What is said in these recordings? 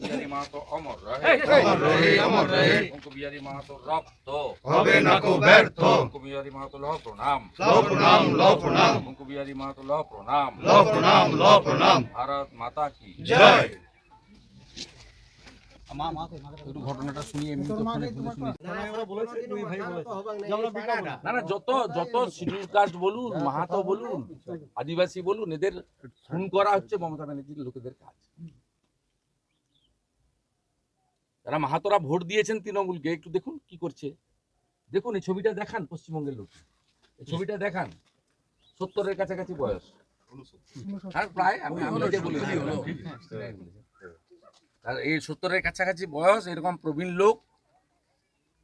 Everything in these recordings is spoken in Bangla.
বিহারী মাহাতো অমর রহে অমর রহে, অমর রহে। অঙ্কু বিহারী মাহাতো রক্ত হবে না কো ব্যর্থ অঙ্কু বিহারী মাহাতো লহ প্রণাম লও প্রণাম লও প্রণাম অঙ্কু বিহারী মাহাতো লহ প্রণাম লও প্রণাম লও প্রণাম ভারত মাতা কি জয় একটু ঘটনাটা শুনি এমনি তো ফোনে ফোনে শুনি না। না যত যত শিডিউল কাস্ট বলুন মাহাতো বলুন আদিবাসী বলুন এদের খুন করা হচ্ছে মমতা ব্যানার্জির লোকেদের কাজ। যারা মাহাতোরা ভোট দিয়েছেন তৃণমূলকে একটু দেখুন কি করছে। দেখুন এই ছবিটা দেখান পশ্চিমবঙ্গের লোক। এই ছবিটা দেখান। সত্তরের কাছাকাছি বয়স। আর প্রায় আমি আমি আর এই সত্তরের কাছাকাছি বয়স এরকম প্রবীণ লোক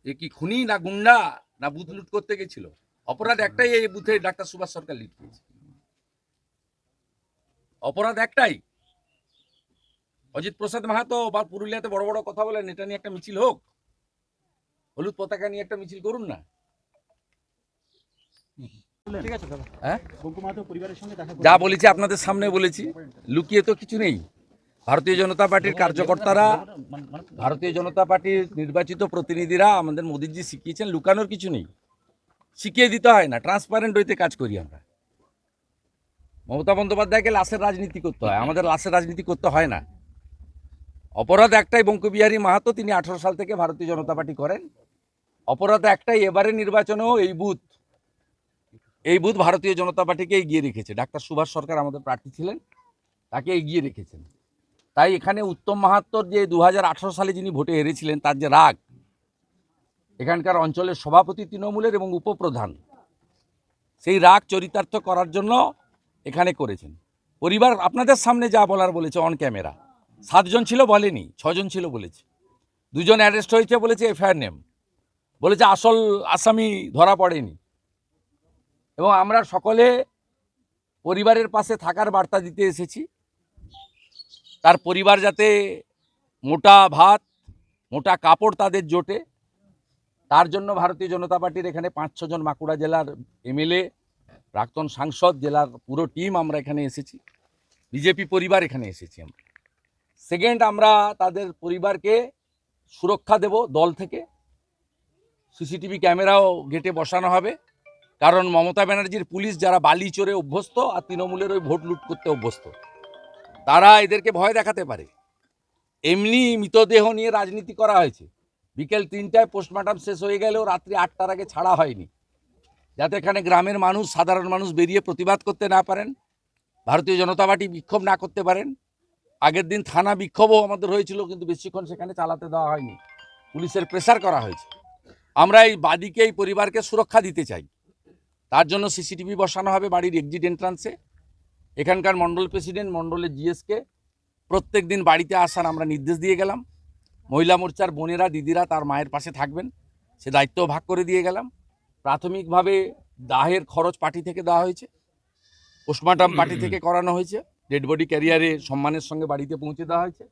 এ কি খুনি না গুন্ডা না বুথ লুট করতে গেছিল? অপরাধ একটাই এই বুথে ডাক্তার সুভাষ সরকার লিড করেছে। অপরাধ একটাই। অজিত প্রসাদ মাহাতো বা পুরুলিয়াতে বড় বড় কথা বলেন এটা নিয়ে একটা মিছিল হোক। হলুদ পতাকা নিয়ে একটা মিছিল করুন না। ঠিক আছে হ্যাঁ? যা বলেছি আপনাদের সামনে বলেছি লুকিয়ে তো কিছু নেই। ভারতীয় জনতা পার্টির কার্যকর্তারা ভারতীয় জনতা পার্টির নির্বাচিত প্রতিনিধিরা আমাদের মোদিজি শিখিয়েছেন লুকানোর কিছু নেই। শিখিয়ে দিতে হয় না ট্রান্সপারেন্ট হইতে কাজ করি আমরা। মমতা বন্দ্যোপাধ্যায়কে লাশের রাজনীতি করতে হয় আমাদের লাশের রাজনীতি করতে হয় না। অপরাধ একটাই বঙ্কবিহারী মাহাতো তিনি আঠারো সাল থেকে ভারতীয় জনতা পার্টি করেন। অপরাধ একটাই এবারে নির্বাচনেও এই বুথ এই বুথ ভারতীয় জনতা পার্টিকে এগিয়ে রেখেছে। ডাক্তার সুভাষ সরকার আমাদের প্রার্থী ছিলেন তাকে এগিয়ে রেখেছেন। তাই এখানে উত্তম মাহাত্তর যে দু হাজার আঠেরো সালে যিনি ভোটে হেরেছিলেন, তার যে রাগ, এখানকার অঞ্চলের সভাপতি তৃণমূলের এবং উপপ্রধান, সেই রাগ চরিতার্থ করার জন্য এখানে করেছেন। পরিবার আপনাদের সামনে যা বলার বলেছে অন ক্যামেরা সাতজন ছিল বলেনি, ছজন ছিল বলেছে। দুজন অ্যারেস্ট হয়েছে বলেছে এফআইআর নেম বলেছে আসল আসামি ধরা পড়েনি। এবং আমরা সকলে পরিবারের পাশে থাকার বার্তা দিতে এসেছি। তার পরিবার যাতে মোটা ভাত, মোটা কাপড় তাদের জোটে। তার জন্য ভারতীয় জনতা পার্টির এখানে পাঁচ ছজন বাঁকুড়া জেলার এমএলএ, প্রাক্তন সাংসদ, জেলার পুরো টিম আমরা এখানে এসেছি। বিজেপি পরিবার এখানে এসেছি আমরা। সেকেন্ড আমরা তাদের পরিবারকে সুরক্ষা দেব দল থেকে। সিসিটিভি ক্যামেরাও গেটে বসানো হবে। কারণ মমতা ব্যানার্জির পুলিশ যারা বালি চড়ে অভ্যস্ত আর তৃণমূলের ওই ভোট লুট করতে অভ্যস্ত। তারা এদেরকে ভয় দেখাতে পারে। এমনি মৃতদেহ নিয়ে রাজনীতি করা হয়েছে। বিকেল তিনটায় পোস্টমর্টম শেষ হয়ে গেলেও রাত্রি আটটার আগে ছাড়া হয়নি। যাতে এখানে গ্রামের মানুষ, সাধারণ মানুষ বেরিয়ে প্রতিবাদ করতে না পারেন, ভারতীয় জনতা পার্টি বিক্ষোভ না করতে পারেন। আগের দিন থানা বিক্ষোভও আমাদের হয়েছিল, কিন্তু বেশিক্ষণ সেখানে চালাতে দেওয়া হয়নি। পুলিশের প্রেসার করা হয়েছে। আমরা এই বাদীকে এই পরিবারকে সুরক্ষা দিতে চাই। তার জন্য সিসিটিভি বসানো হবে বাড়ির এক্সিট এন্ট্রান্সে এখানকার মণ্ডল প্রেসিডেন্ট মণ্ডলের জিএসকে প্রত্যেক দিন বাড়িতে আসার আমরা নির্দেশ দিয়ে গেলাম। মহিলা মোর্চার বোনেরা, দিদিরা তার মায়ের পাশে থাকবেন। সে দায়িত্ব ভাগ করে দিয়ে গেলাম। প্রাথমিকভাবে দাহের খরচ পার্টি থেকে দেওয়া হয়েছে। পোস্টমর্টম পার্টি থেকে করানো হয়েছে। ডেড বডি ক্যারিয়ারে সম্মানের সঙ্গে বাড়িতে পৌঁছে দেওয়া হয়েছে।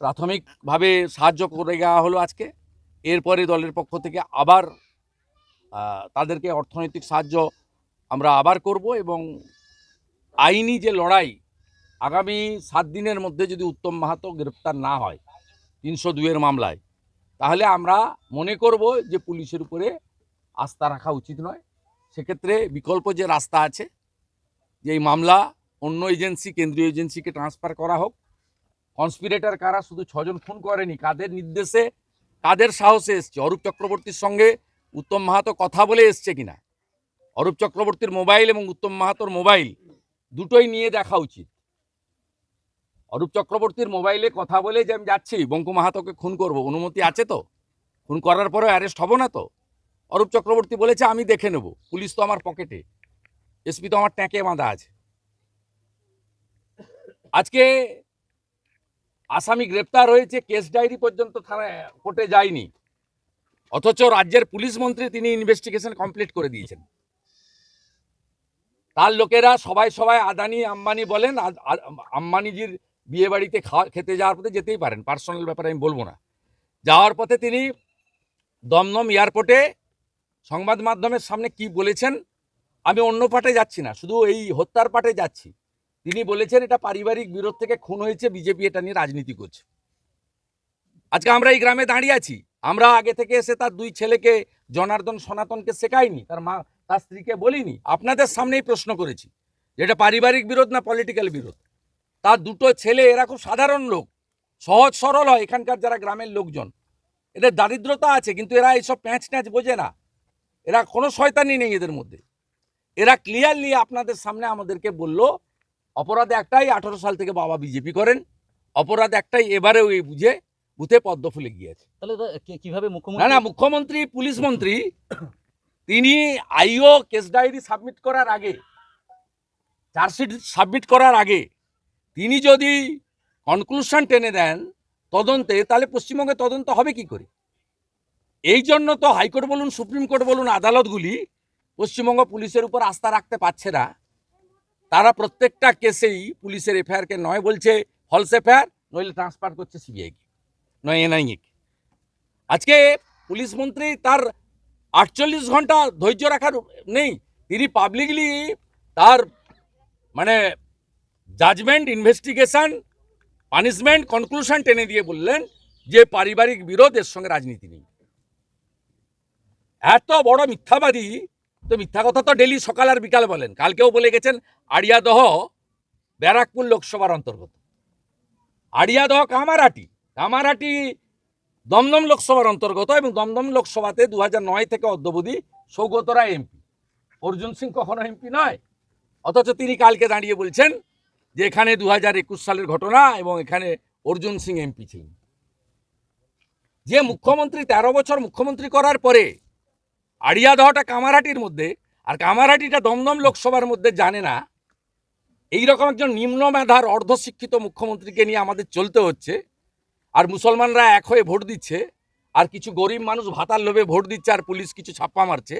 প্রাথমিকভাবে সাহায্য করে দেওয়া হলো আজকে। এরপরে দলের পক্ষ থেকে আবার তাদেরকে অর্থনৈতিক সাহায্য আমরা আবার করব এবং আইনি যে লড়াই আগামী সাত দিনের মধ্যে যদি উত্তম মাহাতো গ্রেপ্তার না হয় তিনশো দুইয়ের মামলায়, তাহলে আমরা মনে করব যে পুলিশের উপরে আস্থা রাখা উচিত নয়। সেক্ষেত্রে বিকল্প যে রাস্তা আছে যে এই মামলা অন্য এজেন্সি, কেন্দ্রীয় এজেন্সিকে ট্রান্সফার করা হোক, কনস্পিরেটর কারা শুধু ছজন খুন করেনি, কাদের নির্দেশে, কাদের সাহসে এসছে? অরূপ চক্রবর্তীর সঙ্গে উত্তম মাহাতো কথা বলে এসছে কিনা? অরূপ চক্রবর্তীর মোবাইল এবং উত্তম মাহাতোর মোবাইল দুটোই নিয়ে দেখা উচিত। অরূপ চক্রবর্তীর মোবাইলে কথা বলে যে আমি যাচ্ছি, বঙ্কু মাহাতোকে খুন করব, অনুমতি আছে তো? খুন করার পরে অ্যারেস্ট হব না তো? অরূপ চক্রবর্তী বলেছে, আমি দেখে নেব। পুলিশ তো আমার পকেটে। এসপি তো আমার ট্যাঁকে বাঁধা আছে। আজকে আসামি গ্রেপ্তার হয়েছে, কেস ডায়েরি পর্যন্ত থানায় কোর্টে যায়নি। অথচ রাজ্যের পুলিশ মন্ত্রী তিনি ইনভেস্টিগেশন কমপ্লিট করে দিয়েছেন। তার লোকেরা সবাই সবাই আদানি, আম্বানি বলেন আম্বানিজির বিয়ে বাড়িতে খাওয়া খেতে যাওয়ার পথে যেতেই পারেন। পার্সোনাল ব্যাপারে আমি বলব না। যাওয়ার পথে তিনি দমদম এয়ারপোর্টে সংবাদ মাধ্যমের সামনে কি বলেছেন, আমি অন্য পাটে যাচ্ছি না, শুধু এই হত্যার পাটে যাচ্ছি। তিনি বলেছেন, এটা পারিবারিক বিরোধ থেকে খুন হয়েছে, বিজেপি এটা নিয়ে রাজনীতি করছে। আজকে আমরা এই গ্রামে দাঁড়িয়ে আছি। আমরা আগে থেকে এসে তার দুই ছেলেকে, জনার্দন সনাতনকে শেখাইনি, তার মা তার স্ত্রীকে বলিনি আপনাদের সামনেই প্রশ্ন করেছি যেটা পারিবারিক বিরোধ না পলিটিক্যাল বিরোধ? তার দুটো ছেলে এরা খুব সাধারণ লোক সহজ সরল হয় এখানকার যারা গ্রামের লোকজন। এদের দারিদ্রতা আছে কিন্তু এরা এইসব প্যাঁচ ট্যাঁচ বোঝে না। এরা কোনো শয়তানি নেই এদের মধ্যে। এরা ক্লিয়ারলি আপনাদের সামনে আমাদেরকে বলল অপরাধ একটাই আঠারো সাল থেকে বাবা বিজেপি করেন অপরাধ একটাই এবারেও এই বুঝে বুথে পদ্ম ফুলে গিয়েছে। তাহলে কীভাবে না মুখ্যমন্ত্রী না মুখ্যমন্ত্রী পুলিশ মন্ত্রী তিনি আইও কেস ডায়েরি সাবমিট করার আগে, চার্জশিট সাবমিট করার আগে, তিনি যদি কনক্লুশন টেনে দেন তদন্তে, তাহলে পশ্চিমবঙ্গে তদন্ত হবে কি করে? এই জন্য তো হাইকোর্ট বলুন, সুপ্রিম কোর্ট বলুন, আদালতগুলি পশ্চিমবঙ্গ পুলিশের উপর আস্থা রাখতে পারছে না। তারা প্রত্যেকটা কেসেই পুলিশের এফআইআরকে নয় বলছে ফলস এফআইআর, নইলে ট্রান্সফার করছে সিবিআইকে নয় এনআইএকে আজকে পুলিশ মন্ত্রী তার আটচল্লিশ ঘণ্টা ধৈর্য রাখার নেই। তিনি পাবলিকলি তার মানে জাজমেন্ট ইনভেস্টিগেশন পানিশমেন্ট কনক্লুশন টেনে দিয়ে বললেন যে পারিবারিক বিরোধ এর সঙ্গে রাজনীতি নেই। এত বড় মিথ্যাবাদী, তো মিথ্যা কথা তো ডেলি সকাল আর বিকাল বলেন। কালকেও বলে গেছেন আড়িয়াদহ ব্যারাকপুর লোকসভার অন্তর্গত। আড়িয়াদহ কামারাটি কামারাটি দমদম লোকসভার অন্তর্গত এবং দমদম লোকসভাতে দু নয় থেকে অদ্যবধি সৌগত রায় এমপি। অর্জুন সিং কখনো এমপি নয়। অথচ তিনি কালকে দাঁড়িয়ে বলছেন যে এখানে দু হাজার একুশ সালের ঘটনা এবং এখানে অর্জুন সিং এমপি ছিলেন। যে মুখ্যমন্ত্রী তেরো বছর মুখ্যমন্ত্রী করার পরে আড়িয়া আড়িয়াদহটা কামারাটির মধ্যে, আর কামারাটিটা দমদম লোকসভার মধ্যে জানে না, এইরকম একজন নিম্ন মেধার অর্ধশিক্ষিত মুখ্যমন্ত্রীকে নিয়ে আমাদের চলতে হচ্ছে। আর মুসলমানরা এক হয়ে ভোট দিচ্ছে আর কিছু গরিব মানুষ ভাতার লোভে ভোট দিচ্ছে আর পুলিশ কিছু ছাপ্পা মারছে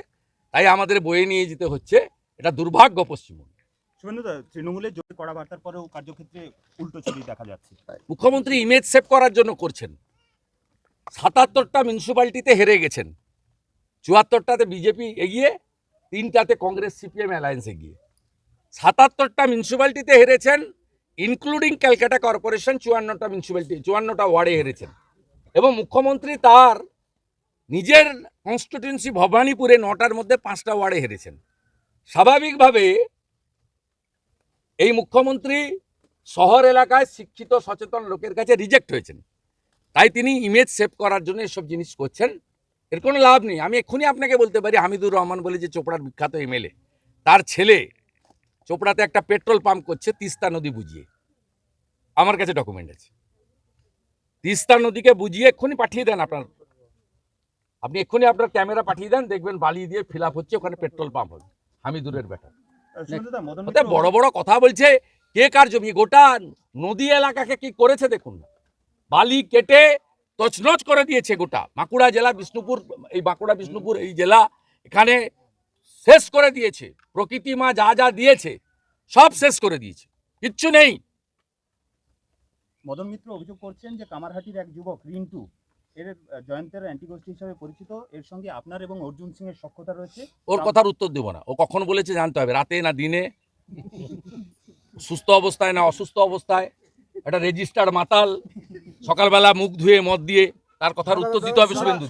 তাই আমাদের বয়ে নিয়ে যেতে হচ্ছে। এটা দুর্ভাগ্য পশ্চিমবঙ্গ। শুভেন্দুদা তৃণমূলের জোরে কড়া বার্তার পরেও কার্যক্ষেত্রে উল্টো ছবি দেখা যাচ্ছে। মুখ্যমন্ত্রী ইমেজ সেভ করার জন্য করছেন। সাতাত্তরটা মিউনিসিপ্যালিটিতে হেরে গেছেন। চুয়াত্তরটাতে বিজেপি এগিয়ে তিনটাতে কংগ্রেস সিপিএম অ্যালায়েন্স এগিয়ে। সাতাত্তরটা মিউনিসিপ্যালিটিতে হেরেছেন ইনক্লুডিং ক্যালকাটা কর্পোরেশন চুয়ান্নটা মিউনিসিপ্যালিটি চুয়ান্নটা ওয়ার্ডে হেরেছেন। এবং মুখ্যমন্ত্রী তার নিজের কনস্টিটিউন্সি ভবানীপুরে নটার মধ্যে পাঁচটা ওয়ার্ডে হেরেছেন। স্বাভাবিকভাবে এই মুখ্যমন্ত্রী শহর এলাকায় শিক্ষিত, সচেতন লোকের কাছে রিজেক্ট হয়েছেন। তাই তিনি ইমেজ সেভ করার জন্য এসব জিনিস করছেন। এর কোনো লাভ নেই। আমি এক্ষুনি আপনাকে বলতে পারি, হামিদুর রহমান বলে যে চোপড়ার বিখ্যাত এমএলএ, তার ছেলে চোপড়াতে একটা পেট্রোল পাম্প করছে তিস্তা নদী বুঝিয়ে। আমার কাছে ডকুমেন্ট আছে। তিস্তা নদীকে বুঝিয়ে এক্ষুনি পাঠিয়ে দেন আপনার। আপনি এক্ষুনি আপনার ক্যামেরা পাঠিয়ে দেন দেখবেন বালি দিয়ে ফিল হচ্ছে ওখানে পেট্রোল পাম্প হবে। হামিদুরের মিত্র বড় বড় কথা বলছে কে কার জমি? গোটা নদী এলাকাকে কি করেছে দেখুন। বালি কেটে তছনছ করে দিয়েছে গোটা। বাঁকুড়া জেলা বিষ্ণুপুর এই বাঁকুড়া বিষ্ণুপুর এই জেলা এখানে শেষ করে দিয়েছে। প্রকৃতি মা যা যা দিয়েছে সব শেষ করে দিয়েছে। কিচ্ছু নেই। মদন মিত্র অভিযোগ করছেন যে কামারহাটির এক যুবক রিন্টু এর জয়ন্তের অ্যান্টিগোষ্ঠী হিসাবে পরিচিত। এর সঙ্গে আপনার এবং অর্জুন সিং এর সক্ষতা রয়েছে। ওর কথার উত্তর দেবো না। ও কখন বলেছে জানতে হবে। রাতে না দিনে? সুস্থ অবস্থায় না অসুস্থ অবস্থায়? একটা রেজিস্টার্ড মাতাল সকালবেলা মুখ ধুয়ে মদ দিয়ে তার কথার উত্তর দিতে হবে শুভেন্দু